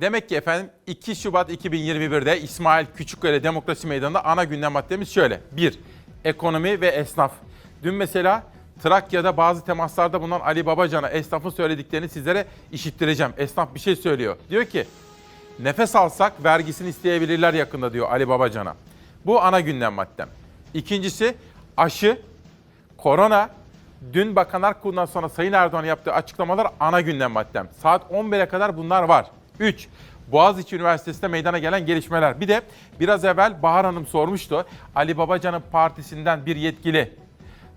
Demek ki efendim 2 Şubat 2021'de İsmail Küçükkale Demokrasi Meydanı'nda ana gündem maddemiz şöyle. 1. Ekonomi ve esnaf. Dün mesela Trakya'da bazı temaslarda bulunan Ali Babacan'a esnafın söylediklerini sizlere işittireceğim. Esnaf bir şey söylüyor. Diyor ki nefes alsak vergisini isteyebilirler yakında diyor Ali Babacan'a. Bu ana gündem maddem. İkincisi aşı, korona, dün Bakanlar Kurulu'ndan sonra Sayın Erdoğan yaptığı açıklamalar ana gündem maddem. Saat 11'e kadar bunlar var. 3. Boğaziçi Üniversitesi'nde meydana gelen gelişmeler. Bir de biraz evvel Bahar Hanım sormuştu. Ali Babacan'ın partisinden bir yetkili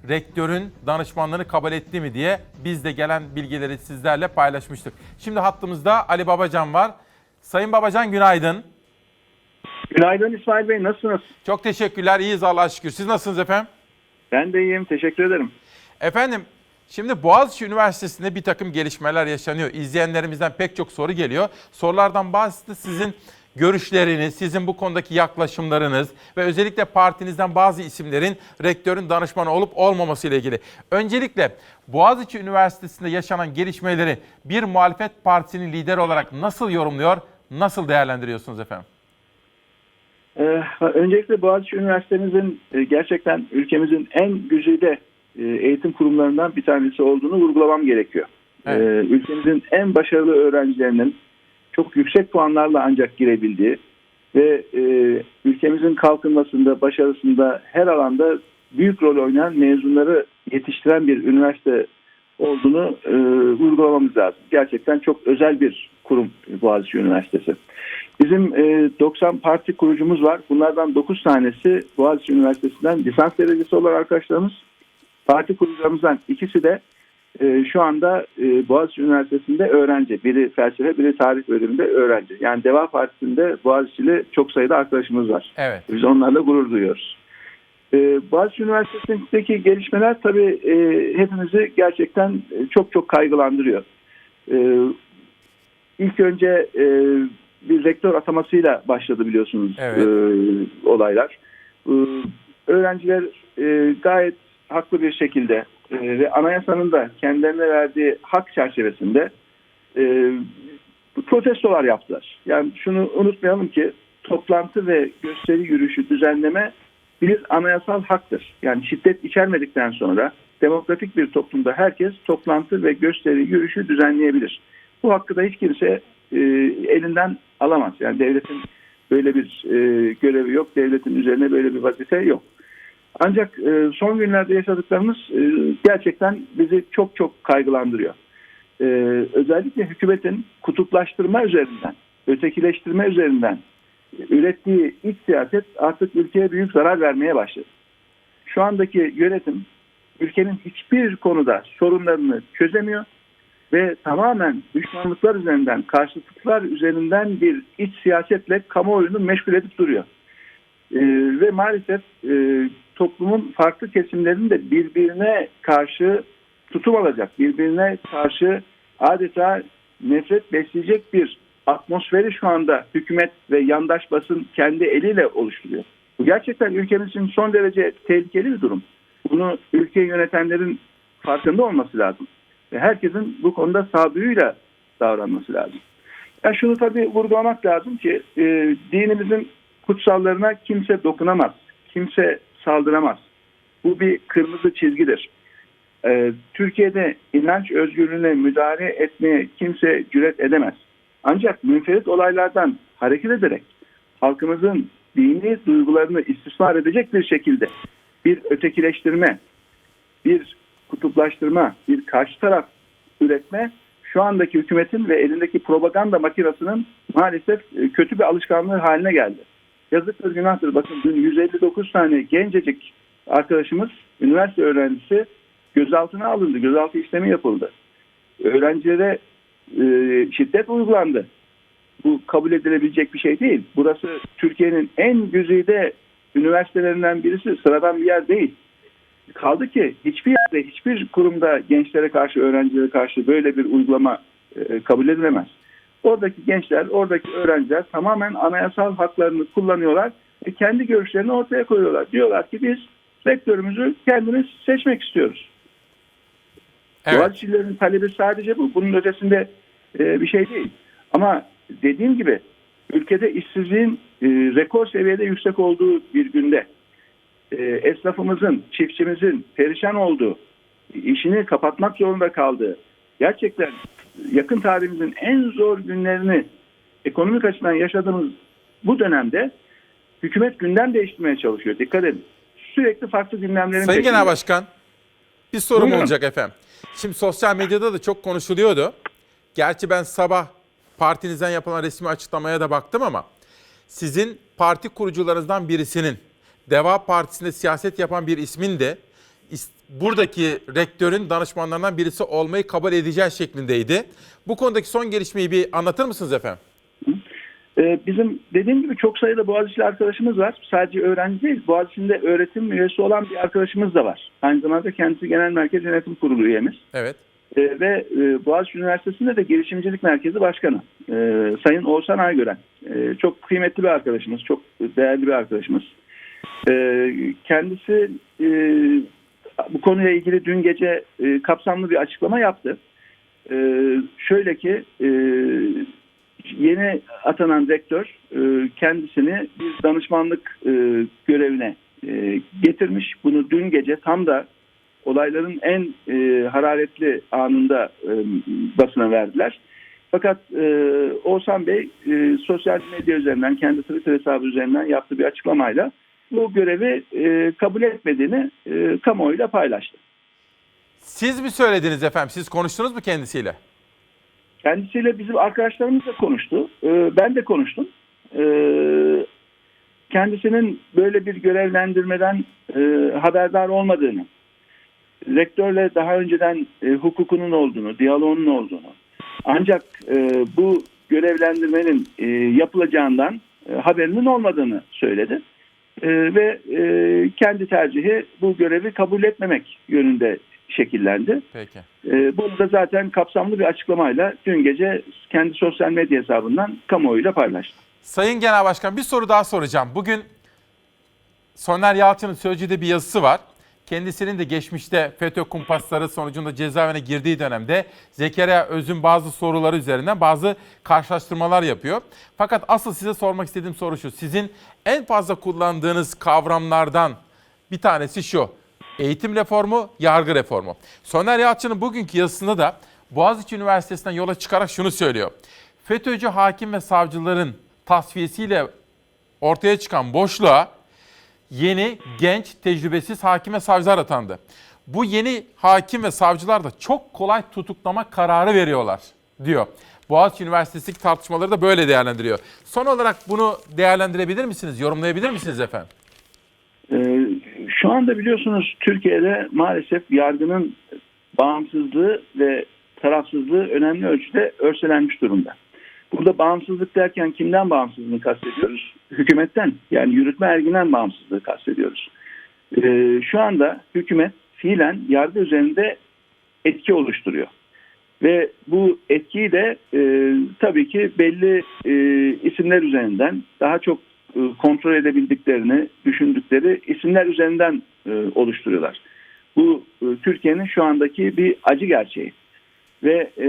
rektörün danışmanlığını kabul etti mi diye biz de gelen bilgileri sizlerle paylaşmıştık. Şimdi hattımızda Ali Babacan var. Sayın Babacan günaydın. Günaydın İsmail Bey nasılsınız? Çok teşekkürler. İyiyiz Allah'a şükür. Siz nasılsınız efendim? Ben de iyiyim teşekkür ederim. Efendim şimdi Boğaziçi Üniversitesi'nde bir takım gelişmeler yaşanıyor. İzleyenlerimizden pek çok soru geliyor. Sorulardan bazısı sizin görüşleriniz, sizin bu konudaki yaklaşımlarınız ve özellikle partinizden bazı isimlerin rektörün danışmanı olup olmaması ile ilgili. Öncelikle Boğaziçi Üniversitesi'nde yaşanan gelişmeleri bir muhalefet partisinin lideri olarak nasıl yorumluyor, nasıl değerlendiriyorsunuz efendim? Ee, öncelikle Boğaziçi Üniversitemizin e, gerçekten ülkemizin en güzide eğitim kurumlarından bir tanesi olduğunu vurgulamam gerekiyor. Evet. Ee, ülkemizin en başarılı öğrencilerinin çok yüksek puanlarla ancak girebildiği ve e, ülkemizin kalkınmasında, başarısında her alanda büyük rol oynayan mezunları yetiştiren bir üniversite olduğunu e, vurgulamamız lazım. Gerçekten çok özel bir kurum Boğaziçi Üniversitesi. Bizim e, 90 parti kurucumuz var. Bunlardan 9 tanesi Boğaziçi Üniversitesi'nden lisans derecesi olan arkadaşlarımız. Parti kurucularımızdan ikisi de e, şu anda e, Boğaziçi Üniversitesi'nde öğrenci. Biri felsefe, biri tarih bölümünde öğrenci. Yani Deva Partisi'nde Boğaziçi'li çok sayıda arkadaşımız var. Evet. Biz onlarla gurur duyuyoruz. Ee, Boğaziçi Üniversitesi'ndeki gelişmeler tabii e, hepimizi gerçekten e, çok çok kaygılandırıyor. Ee, ilk önce e, bir rektör atamasıyla başladı biliyorsunuz Evet. e, olaylar. Ee, öğrenciler e, gayet haklı bir şekilde e, ve anayasanın da kendilerine verdiği hak çerçevesinde e, protestolar yaptılar. Yani şunu unutmayalım ki toplantı ve gösteri yürüyüşü düzenleme bir anayasal haktır. Yani şiddet içermedikten sonra demokratik bir toplumda herkes toplantı ve gösteri yürüyüşü düzenleyebilir. Bu hakkı da hiç kimse e, elinden alamaz. Yani devletin böyle bir e, görevi yok, devletin üzerine böyle bir vazife yok. Ancak e, son günlerde yaşadıklarımız e, gerçekten bizi çok çok kaygılandırıyor. E, özellikle hükümetin kutuplaştırma üzerinden, ötekileştirme üzerinden ürettiği iç siyaset artık ülkeye büyük zarar vermeye başladı. Şu andaki yönetim ülkenin hiçbir konuda sorunlarını çözemiyor ve tamamen düşmanlıklar üzerinden, karşıtlıklar üzerinden bir iç siyasetle kamuoyunu meşgul edip duruyor. Ee, ve maalesef e, toplumun farklı kesimlerinin de birbirine karşı tutum alacak, birbirine karşı adeta nefret besleyecek bir atmosferi şu anda hükümet ve yandaş basın kendi eliyle oluşturuyor. Bu gerçekten ülkemiz için son derece tehlikeli bir durum. Bunu ülkeyi yönetenlerin farkında olması lazım. Ve herkesin bu konuda sağduyuyla davranması lazım. Ya şunu tabii vurgulamak lazım ki e, dinimizin kutsallarına kimse dokunamaz, kimse saldıramaz. Bu bir kırmızı çizgidir. E, Türkiye'de inanç özgürlüğüne müdahale etmeye kimse cüret edemez. Ancak münferit olaylardan hareket ederek halkımızın dini duygularını istismar edecek bir şekilde bir ötekileştirme, bir kutuplaştırma, bir karşı taraf üretme şu andaki hükümetin ve elindeki propaganda makinasının maalesef e, kötü bir alışkanlığı haline geldi. Yazıktır günahtır. Bakın dün 159 tane gencecik arkadaşımız, üniversite öğrencisi gözaltına alındı. Gözaltı işlemi yapıldı. Öğrencilere e, şiddet uygulandı. Bu kabul edilebilecek bir şey değil. Burası Türkiye'nin en güzide üniversitelerinden birisi. Sıradan bir yer değil. Kaldı ki hiçbir yerde, hiçbir kurumda gençlere karşı, öğrencilere karşı böyle bir uygulama e, kabul edilemez. Oradaki gençler, oradaki öğrenciler tamamen anayasal haklarını kullanıyorlar ve kendi görüşlerini ortaya koyuyorlar. Diyorlar ki biz rektörümüzü kendimiz seçmek istiyoruz. Evet. Boğaziçi'lilerin talebi sadece bu. Bunun ötesinde e, bir şey değil. Ama dediğim gibi ülkede işsizliğin e, rekor seviyede yüksek olduğu bir günde e, esnafımızın, çiftçimizin perişan olduğu, işini kapatmak zorunda kaldığı, gerçekten yakın tarihimizin en zor günlerini ekonomik açıdan yaşadığımız bu dönemde hükümet gündem değiştirmeye çalışıyor. Dikkat edin. Sürekli farklı gündemlerin Sayın peşinde. Genel Başkan, bir sorum Buyurun. olacak efendim. Şimdi sosyal medyada da çok konuşuluyordu. Gerçi ben sabah partinizden yapılan resmi açıklamaya da baktım ama sizin parti kurucularınızdan birisinin Deva Partisi'nde siyaset yapan bir ismin de buradaki rektörün danışmanlarından birisi olmayı kabul edeceği şeklindeydi. Bu konudaki son gelişmeyi bir anlatır mısınız efendim? Ee, Bizim dediğim gibi çok sayıda Boğaziçi'li arkadaşımız var. Sadece öğrenci değil, Boğaziçi'nde öğretim üyesi olan bir arkadaşımız da var. Aynı zamanda kendisi Genel Merkez Yönetim Kurulu üyemiz. Evet. Ee, ve e, Boğaziçi Üniversitesi'nde de Girişimcilik Merkezi Başkanı ee, Sayın Oğuzhan Aygören. Ee, çok kıymetli bir arkadaşımız, çok değerli bir arkadaşımız. Kendisi e, bu konuyla ilgili dün gece e, kapsamlı bir açıklama yaptı. Ee, şöyle ki e, yeni atanan rektör e, kendisini bir danışmanlık e, görevine e, getirmiş. Bunu dün gece tam da olayların en e, hararetli anında e, basına verdiler. Fakat e, Oğuzhan Bey e, sosyal medya üzerinden, kendi Twitter hesabı üzerinden yaptığı bir açıklamayla bu görevi e, kabul etmediğini e, kamuoyuyla paylaştı. Siz mi söylediniz efendim? Siz konuştunuz mu kendisiyle? Kendisiyle bizim arkadaşlarımız da konuştu. E, ben de konuştum. E, kendisinin böyle bir görevlendirmeden e, haberdar olmadığını, rektörle daha önceden e, hukukunun olduğunu, diyaloğunun olduğunu, ancak e, bu görevlendirmenin e, yapılacağından e, haberinin olmadığını söyledi. E, ve e, kendi tercihi bu görevi kabul etmemek yönünde şekillendi. Peki. E, bunu da zaten kapsamlı bir açıklamayla dün gece kendi sosyal medya hesabından kamuoyuyla paylaştı. Sayın Genel Başkan bir soru daha soracağım. Bugün Soner Yalçın'ın Sözcü'de bir yazısı var. Kendisinin de geçmişte FETÖ kumpasları sonucunda cezaevine girdiği dönemde Zekeriya Öz'ün bazı soruları üzerinden bazı karşılaştırmalar yapıyor. Fakat asıl size sormak istediğim soru şu. Sizin en fazla kullandığınız kavramlardan bir tanesi şu. Eğitim reformu, yargı reformu. Soner Yalçın'ın bugünkü yazısında da Boğaziçi Üniversitesi'nden yola çıkarak şunu söylüyor. FETÖ'cü hakim ve savcıların tasfiyesiyle ortaya çıkan boşluğa yeni, genç, tecrübesiz hakim ve savcılar atandı. Bu yeni hakim ve savcılar da çok kolay tutuklama kararı veriyorlar diyor. Boğaziçi Üniversitesi tartışmaları da böyle değerlendiriyor. Son olarak bunu değerlendirebilir misiniz, yorumlayabilir misiniz efendim? Ee, şu anda biliyorsunuz Türkiye'de maalesef yargının bağımsızlığı ve tarafsızlığı önemli ölçüde örselenmiş durumda. Burada bağımsızlık derken kimden bağımsızlığını kastediyoruz? Hükümetten yani yürütme erginen bağımsızlığı kastediyoruz. Ee, şu anda hükümet fiilen yargı üzerinde etki oluşturuyor. Ve bu etkiyi de e, tabii ki belli e, isimler üzerinden daha çok e, kontrol edebildiklerini düşündükleri isimler üzerinden e, oluşturuyorlar. Bu e, Türkiye'nin şu andaki bir acı gerçeği. Ve e,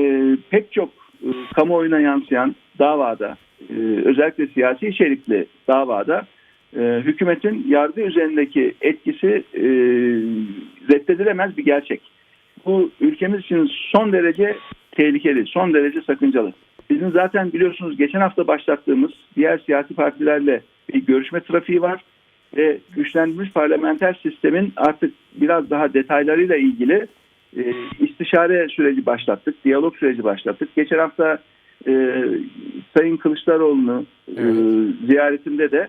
pek çok e, kamuoyuna yansıyan davada, e, özellikle siyasi içerikli davada e, hükümetin yargı üzerindeki etkisi e, reddedilemez bir gerçek. Bu ülkemiz için son derece tehlikeli, son derece sakıncalı. Bizim zaten biliyorsunuz geçen hafta başlattığımız diğer siyasi partilerle bir görüşme trafiği var ve güçlendirilmiş parlamenter sistemin artık biraz daha detaylarıyla ilgili e, istişare süreci başlattık, diyalog süreci başlattık. Geçen hafta e, Sayın Kılıçdaroğlu'nu e, Evet. ziyaretimde de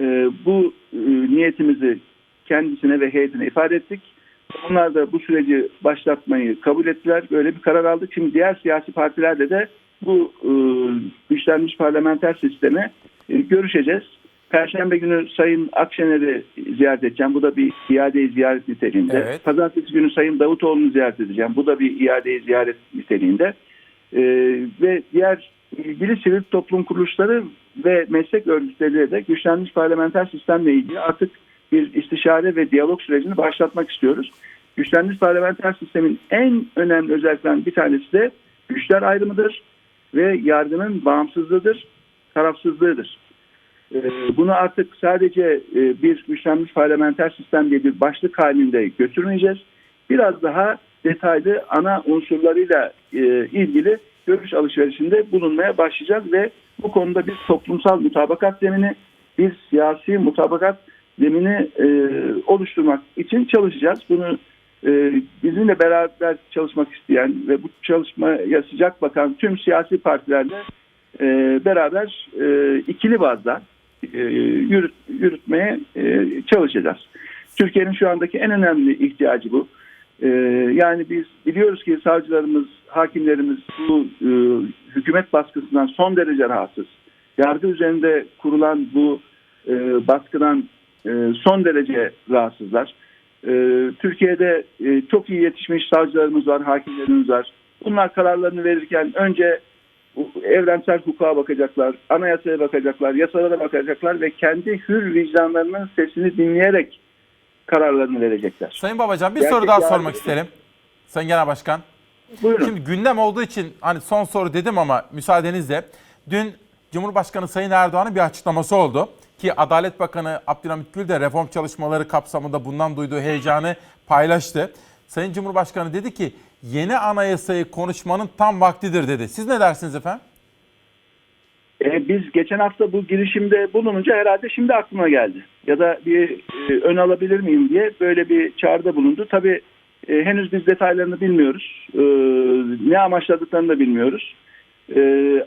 e, bu e, niyetimizi kendisine ve heyetine ifade ettik. Onlar da bu süreci başlatmayı kabul ettiler. Böyle bir karar aldık. Şimdi diğer siyasi partilerle de bu e, güçlenmiş parlamenter sistemi e, görüşeceğiz. Perşembe günü Sayın Akşener'i ziyaret edeceğim. Bu da bir iade ziyaret niteliğinde. Evet. Pazartesi günü Sayın Davutoğlu'nu ziyaret edeceğim. Bu da bir iade ziyaret niteliğinde. E, ve diğer ilgili sivil toplum kuruluşları ve meslek örgütleriyle de güçlenmiş parlamenter sistemle ilgili artık bir istişare ve diyalog sürecini başlatmak istiyoruz. Güçlenmiş parlamenter sistemin en önemli özelliklerinden bir tanesi de güçler ayrımıdır. ve yargının bağımsızlığıdır, tarafsızlığıdır. Ee, Bunu artık sadece e, bir güçlenmiş parlamenter sistem diye bir başlık halinde götürmeyeceğiz. Biraz daha detaylı ana unsurlarıyla e, ilgili görüş alışverişinde bulunmaya başlayacağız ve bu konuda bir toplumsal mutabakat zemini, bir siyasi mutabakat zemini e, oluşturmak için çalışacağız. Bunu e, bizimle beraber çalışmak isteyen ve bu çalışmaya sıcak bakan tüm siyasi partilerle e, beraber e, ikili bazda e, yürüt, yürütmeye e, çalışacağız. Türkiye'nin şu andaki en önemli ihtiyacı bu. E, yani biz biliyoruz ki savcılarımız, hakimlerimiz bu e, hükümet baskısından son derece rahatsız. Yargı üzerinde kurulan bu e, baskıdan e, son derece rahatsızlar. E, Türkiye'de e, çok iyi yetişmiş savcılarımız var, hakimlerimiz var. Bunlar kararlarını verirken önce evrensel hukuka bakacaklar, anayasaya bakacaklar, yasalara bakacaklar ve kendi hür vicdanlarının sesini dinleyerek kararlarını verecekler. Sayın Babacan bir Gerçek soru daha sormak isterim. Sayın Genel Başkan. Buyurun. Şimdi gündem olduğu için hani son soru dedim ama müsaadenizle dün Cumhurbaşkanı Sayın Erdoğan'ın bir açıklaması oldu. Ki Adalet Bakanı Abdülhamit Gül de reform çalışmaları kapsamında bundan duyduğu heyecanı paylaştı. Sayın Cumhurbaşkanı dedi ki yeni anayasayı konuşmanın tam vaktidir dedi. Siz ne dersiniz efendim? E, biz geçen hafta bu girişimde bulununca herhalde şimdi aklıma geldi. Ya da bir e, ön alabilir miyim diye böyle bir çağrıda bulundu. Tabii e, henüz biz detaylarını bilmiyoruz. E, ne amaçladıklarını da bilmiyoruz.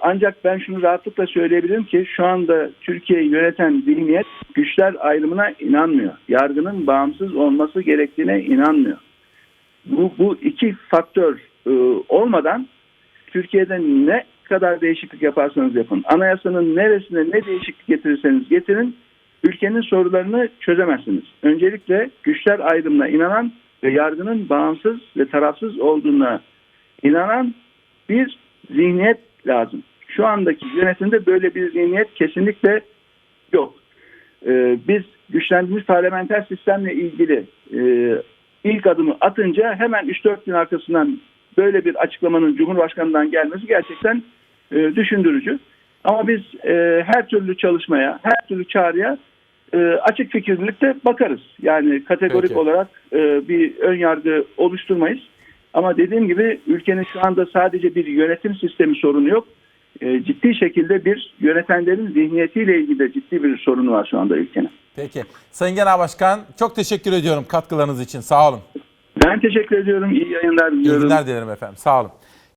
Ancak ben şunu rahatlıkla söyleyebilirim ki şu anda Türkiye'yi yöneten zihniyet güçler ayrımına inanmıyor. Yargının bağımsız olması gerektiğine inanmıyor. Bu, bu iki faktör olmadan Türkiye'de ne kadar değişiklik yaparsanız yapın, anayasanın neresine ne değişiklik getirirseniz getirin, ülkenin sorularını çözemezsiniz. Öncelikle güçler ayrımına inanan ve yargının bağımsız ve tarafsız olduğuna inanan bir zihniyet lazım. Şu andaki yönetimde böyle bir zihniyet kesinlikle yok. Ee, biz güçlendirilmiş parlamenter sistemle ilgili e, ilk adımı atınca hemen 3-4 gün arkasından böyle bir açıklamanın Cumhurbaşkanı'ndan gelmesi gerçekten e, düşündürücü. Ama biz e, her türlü çalışmaya, her türlü çağrıya e, açık fikirlilikte bakarız. Yani kategorik Peki. olarak e, bir ön yargı oluşturmayız. Ama dediğim gibi ülkenin şu anda sadece bir yönetim sistemi sorunu yok. E, ciddi şekilde bir yönetenlerin zihniyetiyle ilgili de ciddi bir sorunu var şu anda ülkenin. Peki. Sayın Genel Başkan çok teşekkür ediyorum katkılarınız için. Sağ olun. Ben teşekkür ediyorum. İyi yayınlar İyi diliyorum. günler dilerim efendim. Sağ olun.